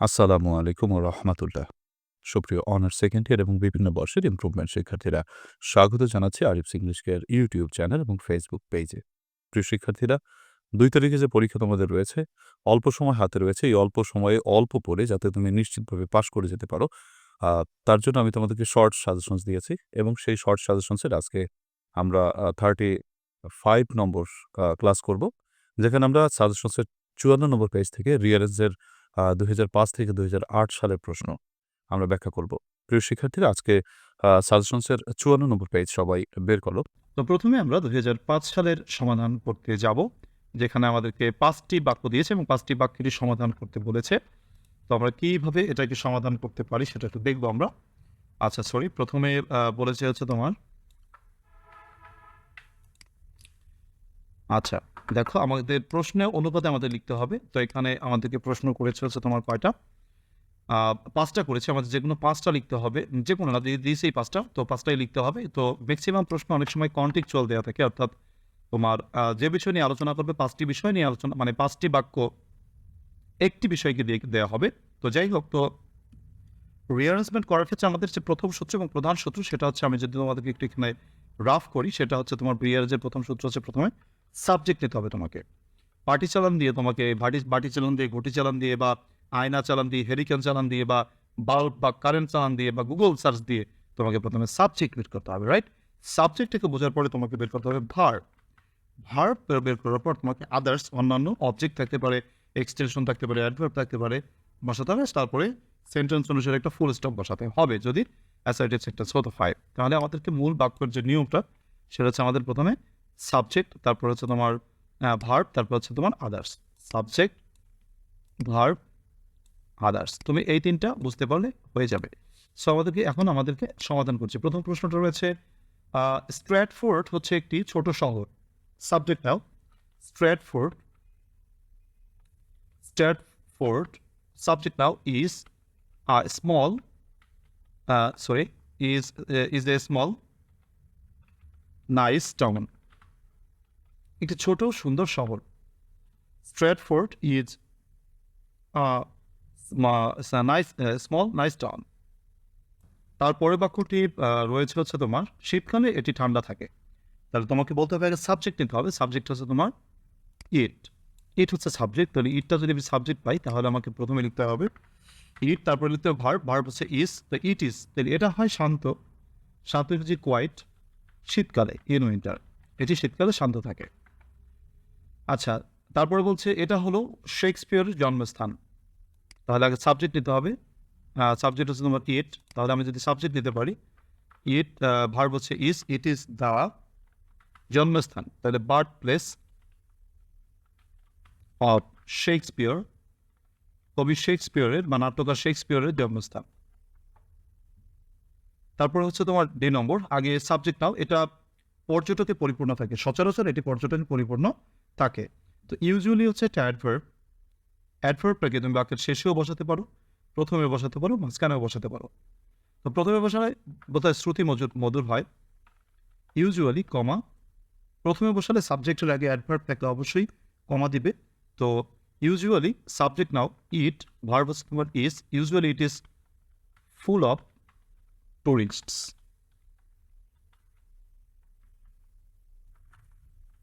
আসসালামু আলাইকুম ও রহমাতুল্লাহ। সুপ্রিয় অনার্স সেকেন্ড ইয়ার এবং বিভিন্ন বর্ষের ইম্প্রুভমেন্ট শিক্ষার্থীরা স্বাগত জানাচ্ছি Arif English care YouTube channel এবং ফেসবুক পেজে প্রিয় শিক্ষার্থীরা, দুই তারিখে যে পরীক্ষা তোমাদের রয়েছে, অল্প সময় হাতে রয়েছে, এই অল্প সময়ে অল্প পড়ে যাতে তুমি নিশ্চিতভাবে পাশ করে যেতে পারো তার জন্য আমি তোমাদেরকে শর্ট সাজেশনস দিয়েছি এবং সেই শর্ট সাজেশনসের আজকে আমরা থার্টি ফাইভ নম্বর ক্লাস করব, যেখানে আমরা সাজেশনসের চুয়ান্ন নম্বর পেজ থেকে রিয়ারেন্সের দুই হাজার পাঁচ থেকে দুই হাজার আট সালের প্রশ্ন আমরা ব্যাখ্যা করব। প্রিয় শিক্ষার্থীরা, আজকে সাজেশনসের চুয়ান্ন নম্বর পেজ সবাই বের করো তো প্রথমে আমরা দু হাজার পাঁচ সালের সমাধান করতে যাব, যেখানে আমাদেরকে পাঁচটি বাক্য দিয়েছে এবং পাঁচটি বাক্যেরই সমাধান করতে বলেছে। তো আমরা কীভাবে এটাকে সমাধান করতে পারি সেটা একটু দেখব আমরা। আচ্ছা সরি প্রথমে বলেছে হচ্ছে তোমার আচ্ছা দেখো, আমাদের প্রশ্নে অনুপাতে আমাদের লিখতে হবে। তো এখানে আমাদেরকে প্রশ্ন করেছে হচ্ছে তোমার কয়টা? পাঁচটা করেছে। আমাদের যে কোনো পাঁচটা লিখতে হবে। যে কোনো না, দিয়ে দিয়েছে এই পাঁচটা। তো পাঁচটাই লিখতে হবে। তো ম্যাক্সিমাম প্রশ্ন অনেক সময় কন্টিকচুয়াল দেওয়া থাকে, অর্থাৎ তোমার যে বিষয় নিয়ে আলোচনা করবে, পাঁচটি বিষয় নিয়ে আলোচনা মানে পাঁচটি বাক্য একটি বিষয়কে দিয়ে দেওয়া হবে। তো যাই হোক, তো রিয়ারেঞ্জমেন্ট করার ক্ষেত্রে আমাদের যে প্রথম সূত্র এবং প্রধান সূত্র, সেটা হচ্ছে আমি যদি তোমাদেরকে একটু এখানে রাফ করি, সেটা হচ্ছে তোমার রিয়ারেজের প্রথম সূত্র হচ্ছে প্রথমে সাবজেক্ট নিতে হবে তোমাকে। পার্টি চালান দিয়ে তোমাকে বাটি বাটি চালান দিয়ে, ঘটি চালান দিয়ে, বা আয়না চালান দিয়ে হেরিকেন চালান দিয়ে, বা বাল্ব বা কারেন্ট চালান দিয়ে, বা গুগল সার্চ দিয়ে তোমাকে প্রথমে সাবজেক্ট বের করতে হবে রাইট সাবজেক্টটাকে বোঝার পরে তোমাকে বের করতে হবে ভার ভার বের করার পর তোমাকে আদার্স অন্যান্য অবজেক্ট থাকতে পারে এক্সটেনশন থাকতে পারে অ্যাডভার্ব থাকতে পারে, বসাতে হবে। তারপরে সেন্টেন্স অনুসারে একটা ফুল স্টপ বসাতে হবে যদি অ্যাসাইটেড সেন্টেন্স হতে হয় তাহলে আমাদেরকে মূল বাক্যের যে নিয়মটা, সেটা হচ্ছে আমাদের প্রথমে সাবজেক্ট তারপর হচ্ছে তোমার ভার্ব তারপর হচ্ছে তোমার আদার্স সাবজেক্ট ভার্ব আদার্স তুমি এই তিনটা বুঝতে পারলে হয়ে যাবে। সো আমাদেরকে এখন আমাদেরকে সমাধান করছে। প্রথম প্রশ্নটা রয়েছে স্ট্র্যাটফোর্ড হচ্ছে একটি ছোট শহর। সাবজেক্ট নাও। Stratford Stratford subject now is small sorry is is a small nice town একটি ছোট সুন্দর শহর। Stratford is nice small nice town তারপরের বাক্যটি রয়েছে হচ্ছে তোমার, শীতকালে এটি ঠান্ডা থাকে। তাহলে তোমাকে বলতে হবে আগে সাবজেক্ট নিতে হবে। সাবজেক্ট হচ্ছে তোমার ইট ইট হচ্ছে সাবজেক্ট তাহলে ইটটা যদি আমি সাবজেক্ট পাই, তাহলে আমাকে প্রথমে লিখতে হবে ইট তারপরে লিখতে হবে ভার্ব ভার্ব হচ্ছে ইস তো ইট ইস তাহলে এটা হয় শান্ত। শান্ত হচ্ছে কোয়াইট শীতকালে ইন উইন্টার এটি শীতকালে শান্ত থাকে। আচ্ছা তারপরে বলছে, এটা হলো শেক্সপিয়ারের জন্মস্থান। তাহলে আগে সাবজেক্ট নিতে হবে। সাবজেক্ট হচ্ছে তোমার ইট তাহলে আমি যদি সাবজেক্ট নিতে পারি ইট ভার্ব হচ্ছে ইস ইট ইজ দ্য জন্মস্থান। তাহলে বার্থ প্লেস অফ শেক্সপিয়ার কবি শেক্সপিয়ারের বা নাট্যকার শেক্সপিয়ারের জন্মস্থান। তারপরে হচ্ছে তোমার ডে নম্বর। আগে সাবজেক্ট নাও। এটা পর্যটকে পরিপূর্ণ থাকে। সচরাচর এটি পর্যটকে পরিপূর্ণ থাকে। তো ইউজুয়ালি হচ্ছে একটা অ্যাডভার্ব অ্যাডভার্বটাকে তুমি বাক্যের শেষেও বসাতে পারো প্রথমে বসাতে পারো, মাঝখানেও বসাতে পারো। তো প্রথমে বসালে বোধহয় শ্রুতি মজুর মধুর হয়। ইউজুয়ালি কমা প্রথমে বসালে সাবজেক্টের আগে অ্যাডভার্ব থাকে অবশ্যই কমা দিবে। তো ইউজুয়ালি সাবজেক্ট নাও ইট ভার্ব তোমার is usually it is full of tourists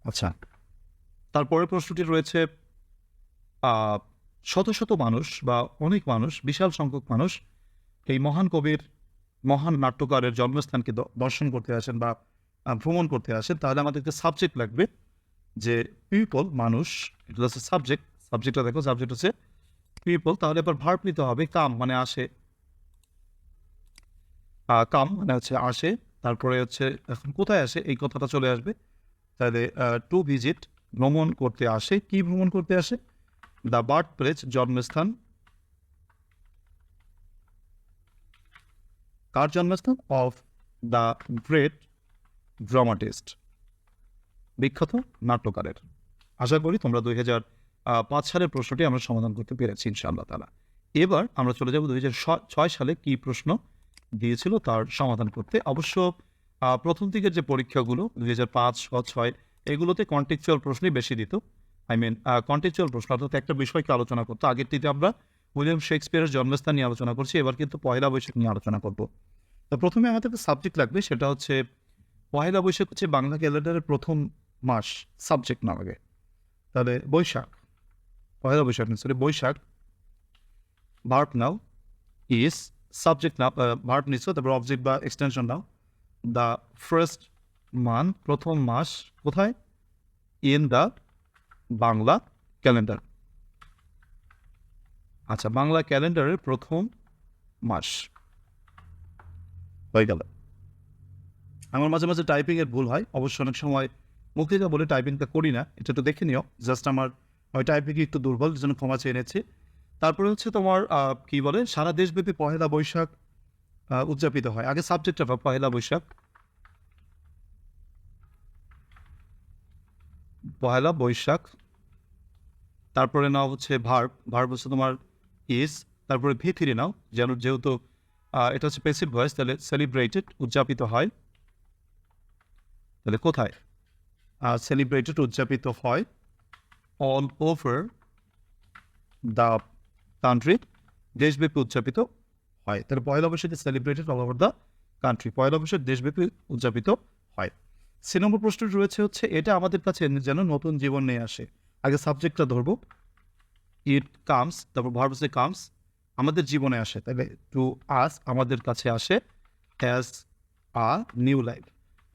আচ্ছা। তারপরের প্রশ্নটি রয়েছে শত শত মানুষ বা অনেক মানুষ, বিশাল সংখ্যক মানুষ এই মহান কবির, মহান নাট্যকারের জন্মস্থানকে দর্শন করতে আসেন বা ভ্রমণ করতে আসেন। তাহলে আমাদেরকে সাবজেক্ট লাগবে যে পিপল মানুষ, এটা হচ্ছে সাবজেক্ট সাবজেক্টটা দেখো সাবজেক্ট হচ্ছে পিপল তাহলে এবার ভার্ব নিতে হবে, কাম মানে আসে। কাম মানে হচ্ছে আসে। তারপরে হচ্ছে, এখন কোথায় আসে? এই কথাটা চলে আসবে। তাহলে টু ভিজিট ভ্রমণ করতে আসে। কি ভ্রমণ করতে আসে? দ্য বার্থ প্লেস জন্মস্থান। কার জন্মস্থান? অফ দ্য গ্রেট ড্রামাটিস্ট বিখ্যাত নাট্যকারের। আশা করি তোমরা দুই হাজার পাঁচ সালের প্রশ্নটি আমরা সমাধান করতে পেরেছি, ইনশাআল্লাহ তালা এবার আমরা চলে যাব দুই হাজার ছয় সালে কি প্রশ্ন দিয়েছিল তার সমাধান করতে। অবশ্য প্রথম দিকের যে পরীক্ষাগুলো দুই হাজার পাঁচ ছয় এগুলোতে কন্টেকচুয়াল প্রশ্নই বেশি দিত। আই মিন কন্টেকচুয়াল প্রশ্ন অর্থাৎ একটা বিষয়কে আলোচনা করতো। আগের আগেরটিতে আমরা উইলিয়াম শেক্সপিয়ারের জন্মস্থান নিয়ে আলোচনা করছি, এবার কিন্তু পয়লা বৈশাখ নিয়ে আলোচনা করব। তো প্রথমে আমাদের সাবজেক্ট লাগবে, সেটা হচ্ছে পয়লা বৈশাখ হচ্ছে বাংলা ক্যালেন্ডারের প্রথম মাস সাবজেক্ট না লাগে তাহলে বৈশাখ পয়লা Boishakh sorry Boishakh. Verb now is subject না ভার্ব নিচ্ছ, তারপর অবজেক্ট বা এক্সটেনশন নাও। দ্য ফার্স্ট মান, প্রথম মাস কোথায়? ইন দ্য বাংলা ক্যালেন্ডার আচ্ছা বাংলা ক্যালেন্ডারের প্রথম মাস। হয়ে গেল। আমার মাঝে মাঝে টাইপিংয়ের ভুল হয়। অবশ্য অনেক সময় যা বলে টাইপিংটা করি না। এটা তো দেখে নিও। জাস্ট আমার ওই টাইপিং একটু দুর্বল জন্য ক্ষমা চেয়ে এনেছি তারপরে হচ্ছে তোমার কি বলে? সারা দেশব্যাপী পহেলা বৈশাখ উদযাপিত হয়। আগে সাবজেক্টটা পহেলা বৈশাখ। পহেলা বৈশাখ, তারপরে নাও হচ্ছে ভার্ব ভার্ব হচ্ছে তোমার ইজ তারপরে ভি থ্রি নাও, যেন যেহেতু এটা হচ্ছে পেসিভ ভয়েস, তাহলে সেলিব্রেটেড উদযাপিত হয়। তাহলে কোথায়? সেলিব্রেটেড উদযাপিত হয় অল ওভার দ্য কান্ট্রি দেশব্যাপী উদযাপিত হয়। তাহলে পয়লা বৈশাখে celebrated all over the country Pohela Boishakh দেশব্যাপী উদযাপিত হয়। সে নম্বর প্রশ্নটি রয়েছে হচ্ছে, এটা আমাদের কাছে যেন নতুন জীবন নিয়ে আসে। আগে সাবজেক্টটা ধরবো। ইট কামস তারপর ভার্ব হচ্ছে কামস আমাদের জীবনে আসে। তাহলে টু আস আমাদের কাছে আসে অ্যাজ আ নিউ লাইফ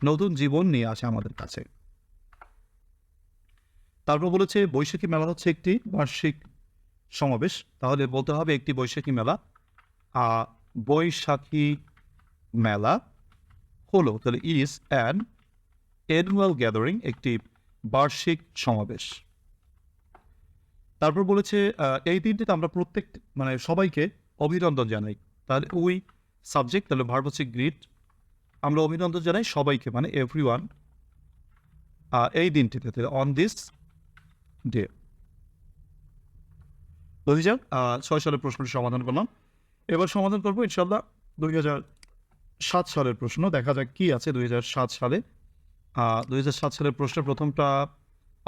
নতুন জীবন নিয়ে আসে আমাদের কাছে। তারপর বলেছে, বৈশাখী মেলা হচ্ছে একটি বার্ষিক সমাবেশ। তাহলে বলতে হবে, একটি বৈশাখী মেলা। আ বৈশাখী মেলা হলো, তাহলে ইজ অ্যান অ্যানুয়াল গ্যাদারিং একটি বার্ষিক সমাবেশ। তারপর বলেছে এই দিনটিতে আমরা প্রত্যেক মানে সবাইকে অভিনন্দন জানাই। তাহলে উই সাবজেক্ট তাহলে ভার্ব হচ্ছে গ্রিট আমরা অভিনন্দন জানাই সবাইকে মানে এভরি ওয়ান এই দিনটিতে তাহলে অন দিস ডে এই যাক, ছয় সালের প্রশ্নটি সমাধান করলাম। এবার সমাধান করব ইনশাল্লাহ দুই হাজার সাত সালের প্রশ্ন। দেখা যাক কি আছে দুই হাজার সাত সালে। দুই হাজার সাত সালের প্রশ্নের প্রথমটা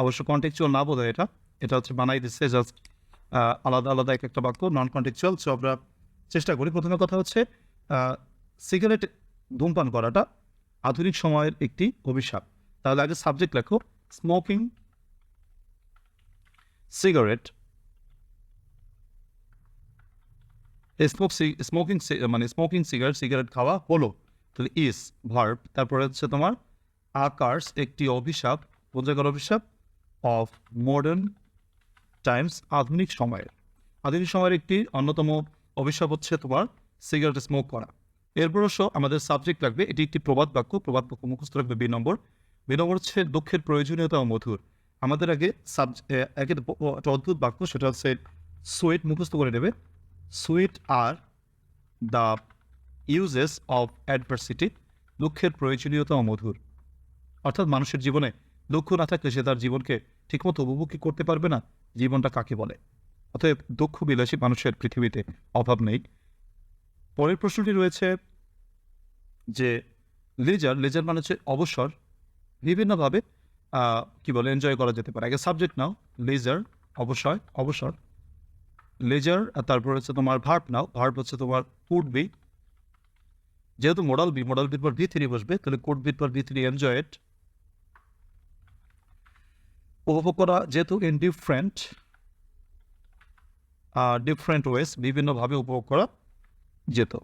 অবশ্য কন্টেকচুয়াল না বোধ এটা। এটা হচ্ছে বানাই দিচ্ছে জাস্ট আলাদা আলাদা এক একটা বাক্য নন কন্টেকচুয়াল সো আমরা চেষ্টা করি। প্রথমে কথা হচ্ছে সিগারেট ধূমপান করাটা আধুনিক সময়ের একটি অভিশাপ। তাহলে আগে সাবজেক্ট লেখো। স্মোকিং সিগারেট স্মোক স্মোকিং মানে স্মোকিং সিগারেট সিগারেট খাওয়া হলো। তাহলে ইস ভার্ব তারপরে হচ্ছে তোমার আকার্স একটি অভিশাপ। জায়গার অভিশাপ? অফ মডার্ন টাইমস আধুনিক সময়ের। আধুনিক সময়ের একটি অন্যতম অভিশাপ হচ্ছে তোমার সিগারেট স্মোক করা। এরপর আমাদের সাবজেক্ট লাগবে, এটি একটি প্রবাদ বাক্য প্রবাদ বাক্য মুখস্থ রাখবে বি নম্বর। বি নম্বর হচ্ছে দুঃখের প্রয়োজনীয়তা ও মধুর। আমাদের আগে সাব একে একটা অদ্ভুত বাক্য, সেটা হচ্ছে সুইট মুখস্থ করে নেবে। Sweet are the uses of adversity দুঃখের প্রয়োজনীয়তা ও মধুর। অর্থাৎ মানুষের জীবনে দুঃখ না থাকলে সে তার জীবনকে ঠিকমতো উপভোগ করতে পারবে না? জীবনটা কাকে বলে? অতএব দুঃখ বিলাসী মানুষের পৃথিবীতে অভাব নেই। পরের প্রশ্নটি রয়েছে যে লেজার লেজার মানে হচ্ছে অবসর। বিভিন্নভাবে কি বলে এনজয় করা যেতে পারে। আগে সাবজেক্ট নাও। লেজার অবসর অবসর। লেজার আর তারপর হচ্ছে তোমার ভার্ব নাও। ভার্ব হচ্ছে তোমার কুড বি যেহেতু মোডাল বি মোডাল বির পর ভি থ্রি বসবে, তাহলে কুড বির পর ভি থ্রি এনজয় এনজয়েড উপভোগ করা যেহেতু ইন ডিফারেন্ট ডিফারেন্ট ওয়েস বিভিন্নভাবে উপভোগ করা যেত।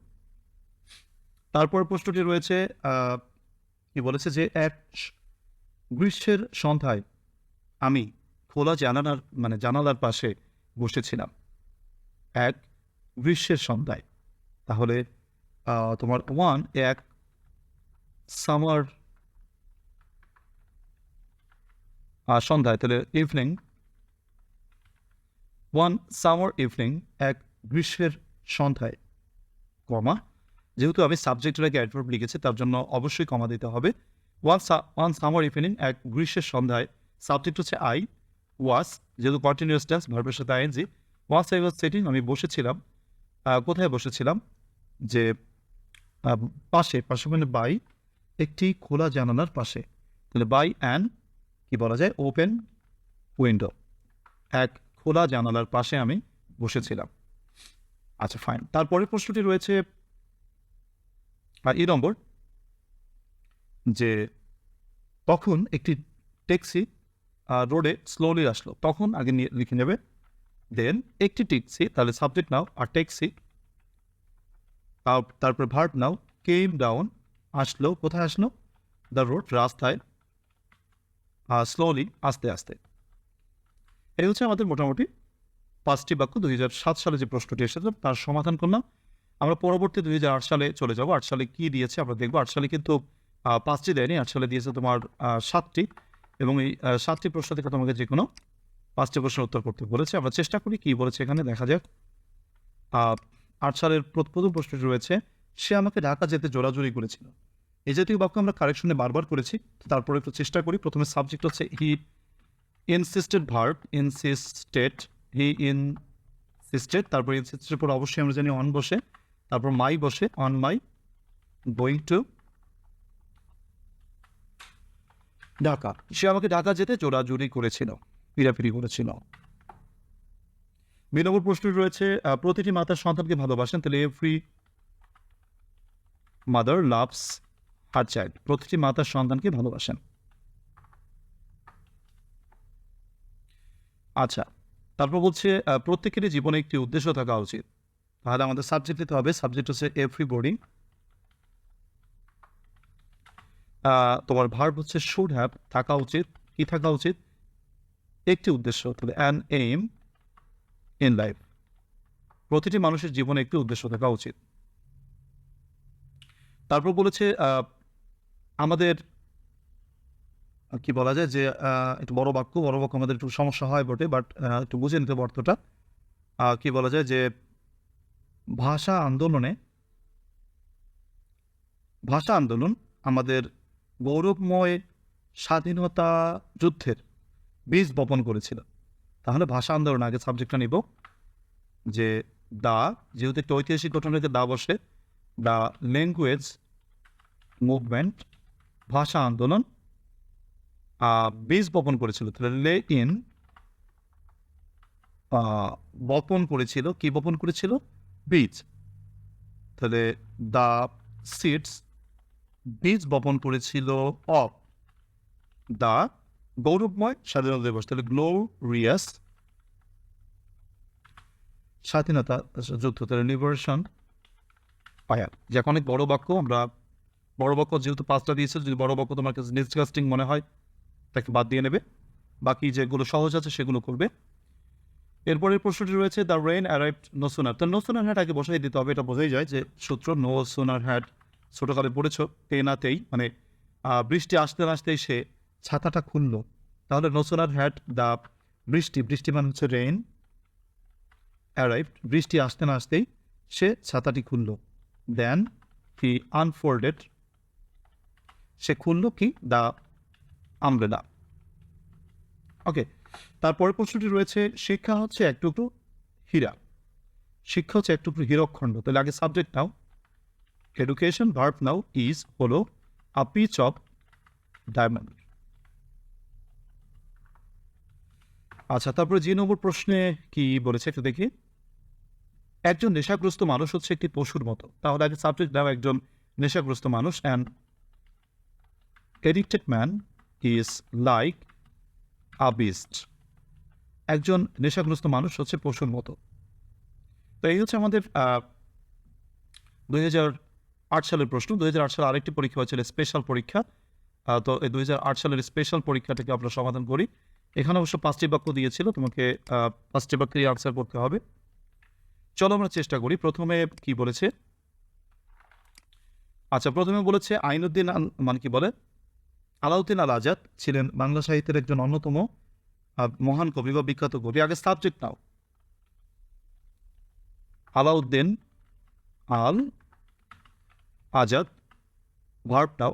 তারপর প্রশ্নটি রয়েছে কি বলেছে যে, এক গ্রীষ্মের সন্ধ্যায় আমি খোলা জানালার মানে জানালার পাশে বসেছিলাম। এক গ্রীষ্মের সন্ধ্যায়। তাহলে তোমার ওয়ান এক সামার সন্ধ্যায়, তাহলে ইভিনিং ওয়ান সামার ইভিনিং এক গ্রীষ্মের সন্ধ্যায় কমা যেহেতু আমি সাবজেক্টের অ্যাডভার্ব লিখেছি, তার জন্য অবশ্যই কমা দিতে হবে। ওয়ান ওয়ান সামার ইভিনিং এক গ্রীষ্মের সন্ধ্যায় সাবজেক্ট হচ্ছে আই ওয়াস যেহেতু কন্টিনিউয়াস টেন্স ভার্বের সাথে I N G was I was sitting আমি বসেছিলাম কোথায় বসেছিলাম? যে পাশে পাশে মানে বাই একটি খোলা জানালার পাশে। তাহলে বাই অ্যান কি বলা যায়? ওপেন উইন্ডো এক খোলা জানালার পাশে আমি বসেছিলাম। আচ্ছা ফাইন তারপরের প্রশ্নটি রয়েছে ই নম্বর, যে তখন একটি ট্যাক্সি রোডে স্লোলি আসলো। তখন আগে নিয়ে লিখে নেবে দেন একটি ট্যাক্সি তাহলে সাবজেক্ট নাও, আর ট্যাক্সি তারপর ভার্ব নাও কেম ডাউন আসলো, কোথায় আসলো? দ্য রোড রাস্তায় স্লোলি আস্তে আস্তে। এই হচ্ছে আমাদের মোটামুটি পাঁচটি বাক্য, দুই সালে যে প্রশ্নটি এসেছিল, তার সমাধান করলাম। আমরা পরবর্তী দুই হাজার আট সালে চলে যাব। আট সালে কী দিয়েছে আমরা দেখব। আট সালে কিন্তু পাঁচটি দেয়নি। আট সালে দিয়েছে তোমার সাতটি। এবং এই সাতটি প্রশ্ন থেকে তোমাকে যে কোনো পাঁচটি প্রশ্নের উত্তর করতে বলেছে। আমরা চেষ্টা করি কী বলেছে এখানে, দেখা যাক। আট সালের প্রথম প্রশ্নটি রয়েছে, সে আমাকে ঢাকা যেতে জোরাজুরি করেছিল। এই জাতীয় বাক্য আমরা কারেকশনে বারবার করেছি তারপরে একটু চেষ্টা করি। প্রথমে সাবজেক্ট হচ্ছে he insisted verb insisted he in insisted তারপর ইনসিস্টেড পর অবশ্যই আমরা জানি অন বসে, তারপর মাই বসে on my going to Dhaka. সে আমাকে ঢাকা যেতে জোরাজুরি করেছিল, পিড়াপিড়ি করেছিল। দুই নম্বর প্রশ্ন রয়েছে প্রতিটি মাতার সন্তানকে ভালোবাসেন, তাহলে every mother loves her child প্রতিটি মাতার সন্তানকে ভালোবাসেন। আচ্ছা তারপর বলছে প্রত্যেকেরই জীবনে একটি উদ্দেশ্য থাকা উচিত। তাহলে আমাদের সাবজেক্ট দিতে হবে। সাবজেক্ট হচ্ছে এভরি বোর্ডিং তোমার ভার্ব হচ্ছে শুড হ্যাভ থাকা উচিত। কি থাকা উচিত? একটি উদ্দেশ্য, তাহলে অ্যান এইম ইন লাইফ প্রতিটি মানুষের জীবনে একটি উদ্দেশ্য থাকা উচিত। তারপর বলেছে আমাদের, কি বলা যায় যে একটু বড় বাক্য বড় বাক্য আমাদের একটু সমস্যা হয় বটে বাট একটু বুঝে নিতে অর্থটা। কি বলা যায় যে, ভাষা আন্দোলনে, ভাষা আন্দোলন আমাদের গৌরবময় স্বাধীনতা যুদ্ধের বীজ বপন করেছিল। তাহলে ভাষা আন্দোলন, আগে সাবজেক্টটা নিব, যে দা, যেহেতু একটা ঐতিহাসিক ঘটনা দা বসে দ্য ল্যাঙ্গুয়েজ মুভমেন্ট ভাষা আন্দোলন বীজ বপন করেছিল। তাহলে লে ইন বপন করেছিল। কি বপন করেছিল? বীজ। তাহলে দ্য সিডস বীজ বপন করেছিল অফ দ্য গৌরবময় স্বাধীনতা দিবস। তাহলে গ্লোরিয়াস স্বাধীনতা যুদ্ধ। তাহলে লিবারেশন ফায়ার যে অনেক বড় বাক্য, আমরা বড় বাক্য যেহেতু পাঁচটা দিয়েছে, যদি বড় বাক্য তোমার কাছে ডিসকাস্টিং মনে হয়, তাকে বাদ দিয়ে নেবে। বাকি যেগুলো সহজ আছে, সেগুলো করবে। এরপরের প্রশ্নটি রয়েছে the rain arrived no sooner তো নো সোনার হ্যাট আগে বসাই দিতে হবে, এটা বোঝাই যায় যে সূত্র নো সোনার হ্যাট ছোটোকালে পড়েছ তেনাতেই মানে বৃষ্টি আসতে আসতেই সে ছাতাটা খুললো। তাহলে নো সোনার হ্যাট দ্য বৃষ্টি বৃষ্টি মানে হচ্ছে রেইন অ্যারাইভড বৃষ্টি আসতে না আসতেই সে ছাতাটি খুললো। দেন হি আনফোল্ডেড সে খুললো কি? দ্য আমব্রেলা ওকে, তারপরের প্রশ্নটি রয়েছে, শিক্ষা হচ্ছে এক টুকরো হীরা। শিক্ষা হচ্ছে এক টুকরো হীরকখণ্ড তাহলে আগে subject now. Education verb now is হলো আ পিচ অফ ডায়মন্ড আচ্ছা তারপরে যে নম্বর প্রশ্নে কি বলেছে একটু দেখি। একজন নেশাগ্রস্ত মানুষ হচ্ছে একটি পশুর মতো। তাহলে আগে সাবজেক্ট দাও একজন নেশাগ্রস্ত মানুষ and addicted man is like a beast একজন নেশাগ্রস্ত মানুষ হচ্ছে পশুর মতো। তো এই হচ্ছে আমাদের দুই হাজার আট সালের প্রশ্ন। দুই হাজার আট সালে আরেকটি পরীক্ষা হয়েছিল স্পেশাল পরীক্ষা। তো এই দুই হাজার আট সালের স্পেশাল পরীক্ষাটাকে আমরা সমাধান করি। এখানে অবশ্য পাঁচটি বাক্য দিয়েছিল, তোমাকে পাঁচটি বাক্যেরই আনসার করতে হবে। চলো আমরা চেষ্টা করি। প্রথমে কি বলেছে? আচ্ছা প্রথমে বলেছে আইনুদ্দিন মানে কি বলে? আলাউদ্দিন আল আজাদ ছিলেন বাংলা সাহিত্যের একজন অন্যতম মহান কবি বা বিখ্যাত কবি। আগে subject now. Alauddin Al Azad verb now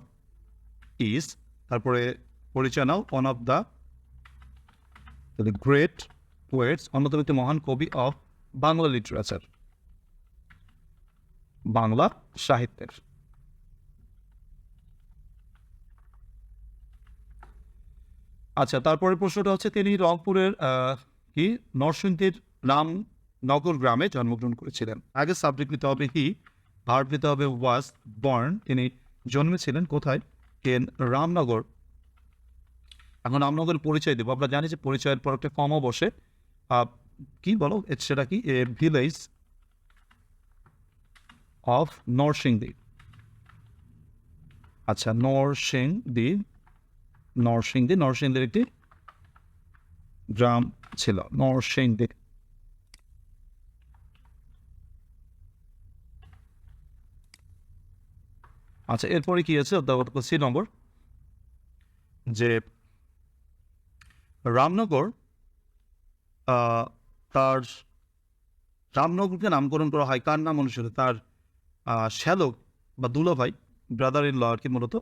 is তারপরে পরিচয় নাও one of the great poets অন্যতম একটি মহান কবি অফ বাংলা লিটারেচার বাংলা সাহিত্যের। আচ্ছা তারপরের প্রশ্নটা হচ্ছে তিনি রংপুরের কি? নরসিংদীর রাম নগর গ্রামে জন্মগ্রহণ করেছিলেন। আগে সাবজেক্ট নিতে হবে হি ভার্ব নিতে হবে ওয়াজ বর্ন তিনি জন্মেছিলেন কোথায়? ইন রামনগর। এখন রামনগরের পরিচয় দেবো। আমরা জানি যে পরিচয়ের পর একটা কমও বসে। কি বলো? সেটা কি? A village of Narsingdi. আচ্ছা নরসিংদী নরসিংদী, নরসিংদীর একটি গ্রাম ছিল, নরসিংদী। আচ্ছা এরপরে কি আছে? সি নম্বর। যে রামনগর তার রামনগরকে নামকরণ করা হয়, কার নাম অনুসারে? তার শ্যালক বা দুলাভাই ব্রাদার ইন ল আর কি মূলত।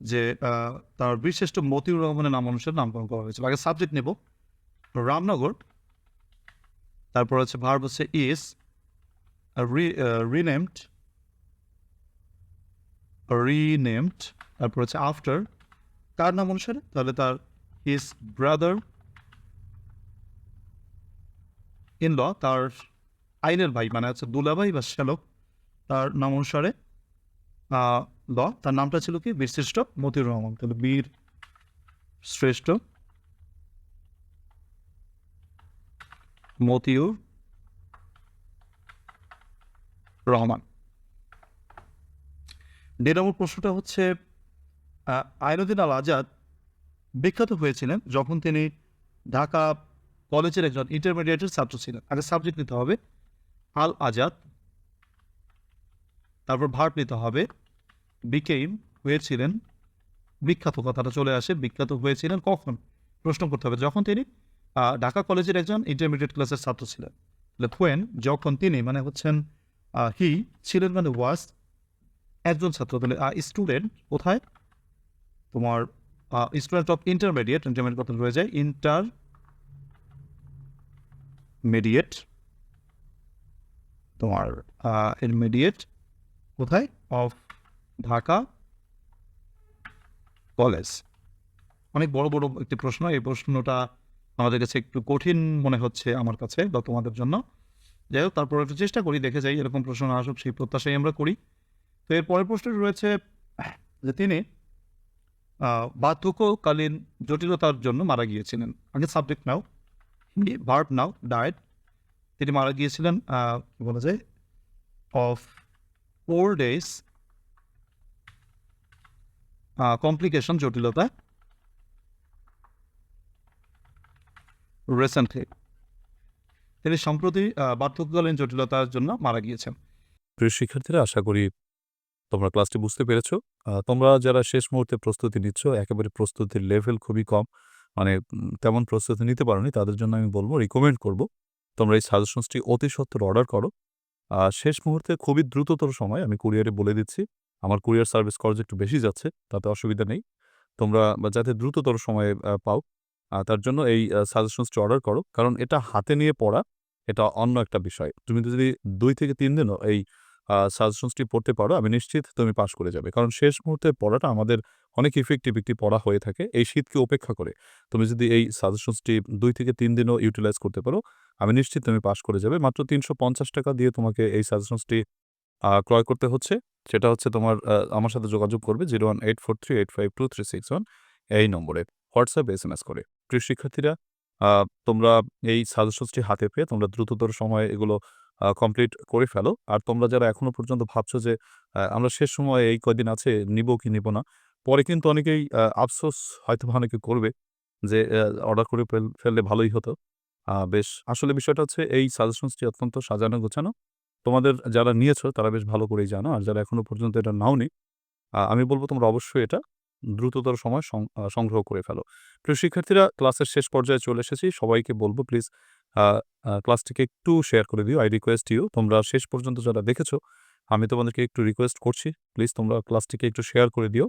যে তার বীরশ্রেষ্ঠ মতিউর রহমানের নাম অনুসারে নামকরণ করা হয়েছে। আগে সাবজেক্ট নেব। রামনগর, তারপর হচ্ছে ভার্ব হচ্ছে ইস রিনেমড রিনেমড তারপর হচ্ছে আফটার কার নাম অনুসারে? তাহলে তার হিজ ব্রাদার ইন ল তার আইনের ভাই মানে হচ্ছে দুলাভাই বা শ্যালক, তার নাম অনুসারে ল তার নামটা ছিল কি? বীরশ্রেষ্ঠ মতিউর রহমান। তাহলে বীর শ্রেষ্ঠ মতিউর রহমান। দুই নম্বর প্রশ্নটা হচ্ছে আইনুদ্দিন আল আজাদ বিখ্যাত হয়েছিলেন যখন তিনি ঢাকা কলেজের একজন ইন্টারমিডিয়েটের ছাত্র ছিলেন। আগে সাবজেক্ট নিতে হবে। আল আজাদ, তারপর ভার্ব নিতে হবে। বিকেইম হয়েছিলেন, বিখ্যাত কথাটা চলে আসে, বিখ্যাত হয়েছিলেন কখন? প্রশ্ন করতে হবে, যখন তিনি ঢাকা কলেজের একজন ইন্টারমিডিয়েট ক্লাসের ছাত্র ছিলেন। হোয়েন যখন তিনি মানে হচ্ছেন হি ছিলেন মানে ওয়াজ একজন ছাত্র। তাহলে স্টুডেন্ট কোথায়? তোমার স্টুডেন্ট অফ ইন্টারমিডিয়েট ইন্টারমিডিয়েট কথা রয়ে যায় ইন্টার মিডিয়েট তোমার ইন্টারমিডিয়েট কোথায়? Of Dhaka college. অনেক বড় বড় একটি প্রশ্ন, এই প্রশ্নটা আমাদের কাছে একটু কঠিন মনে হচ্ছে আমার কাছে বা তোমাদের জন্য। যাই হোক, তারপর একটু চেষ্টা করি, দেখে যাই, এরকম প্রশ্ন আসুক, সেই প্রত্যাশাই আমরা করি। তো এর পরের প্রশ্নটি রয়েছে যে তিনি বার্ধক্যকালীন জটিলতার জন্য মারা গিয়েছিলেন। আগে সাবজেক্ট নাও ভার্ব নাও ডায়েট তিনি মারা গিয়েছিলেন বলা যায়? অফ ফোর ডেজ কমপ্লিকেশন জটিলতা। রিসেন্টলি তিনি সম্প্রতি বার্ধক্যকালীন জটিলতার জন্য মারা গিয়েছেন। প্রিয় শিক্ষার্থীরা, আশা করি তোমরা ক্লাসটি বুঝতে পেরেছ। তোমরা যারা শেষ মুহূর্তে প্রস্তুতি নিচ্ছ, একেবারে প্রস্তুতির লেভেল খুবই কম। মানে তেমন প্রস্তুতি নিতে পারোনি, তাদের জন্য আমি বলব রিকমেন্ড করব। তোমরা এই সাজেশনসটি অতি সত্বর অর্ডার করো। শেষ মুহূর্তে খুবই দ্রুততর সময়, আমি কুরিয়ারে বলে দিচ্ছি। আমার কুরিয়ার সার্ভিস খরচ একটু বেশি যাচ্ছে, তাতে অসুবিধা নেই। তোমরা যাতে দ্রুততর সময়ে পাও তার জন্য এই সাজেশনসটি অর্ডার করো। কারণ এটা হাতে নিয়ে পড়া, এটা অন্য একটা বিষয়। তুমি যদি দুই থেকে তিন দিনও এই সাজেশনসটি পড়তে পারো, আমি নিশ্চিত তুমি পাস করে যাবে। কারণ শেষ মুহূর্তে পড়াটা আমাদের অনেক ইফেক্টিভ একটি পড়া হয়ে থাকে। এই শীতকে উপেক্ষা করে তুমি যদি এই সাজেশনসটি দুই থেকে তিন দিনও ইউটিলাইজ করতে পারো, আমি নিশ্চিত তুমি পাস করে যাবে। মাত্র তিনশো পঞ্চাশ টাকা দিয়ে তোমাকে এই সাজেশনসটি ক্রয় করতে হচ্ছে। সেটা হচ্ছে তোমার আমার সাথে যোগাযোগ করবে zero one eight four three eight five two three six one এই নম্বরে। হোয়াটসঅ্যাপ এস এম এস করে। প্রিয় শিক্ষার্থীরা তোমরা এই সাজেশনসটি হাতে পেয়ে তোমরা দ্রুততর সময়ে এগুলো কমপ্লিট করে ফেলো। আর তোমরা যারা এখনও পর্যন্ত ভাবছ যে আমরা শেষ সময়ে এই কয়দিন আছে, নিব কি নিব না, পরে কিন্তু অনেকেই আফসোস হয়তো অনেকে করবে যে অর্ডার করে ফেললে ভালোই হতো। বেশ। আসলে বিষয়টা হচ্ছে এই সাজেশনসটি অত্যন্ত সাজানো গোছানো। তোমাদের যারা নিয়েছো, তারা বেশ ভালো করেই জানো। আর যারা এখনও পর্যন্ত এটা নাওনি আমি বলব তোমরা অবশ্যই এটা দ্রুততর সময় সংগ্রহ করে ফেলো। প্রিয় শিক্ষার্থীরা, ক্লাসের শেষ পর্যায়ে চলে এসেছি। সবাইকে বলব প্লিজ ক্লাসটিকে একটু শেয়ার করে দিও। আই রিকোয়েস্ট ইউ, তোমরা শেষ পর্যন্ত যারা দেখেছ, আমি তোমাদেরকে একটু রিকোয়েস্ট করছি, প্লিজ তোমরা ক্লাসটিকে একটু শেয়ার করে দিও।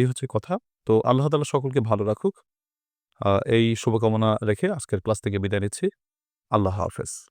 এই হচ্ছে কথা। তো আল্লাহ তালা সকলকে ভালো রাখুক। এই শুভকামনা রেখে আজকের ক্লাস থেকে বিদায় নিচ্ছি। আল্লাহ হাফেজ।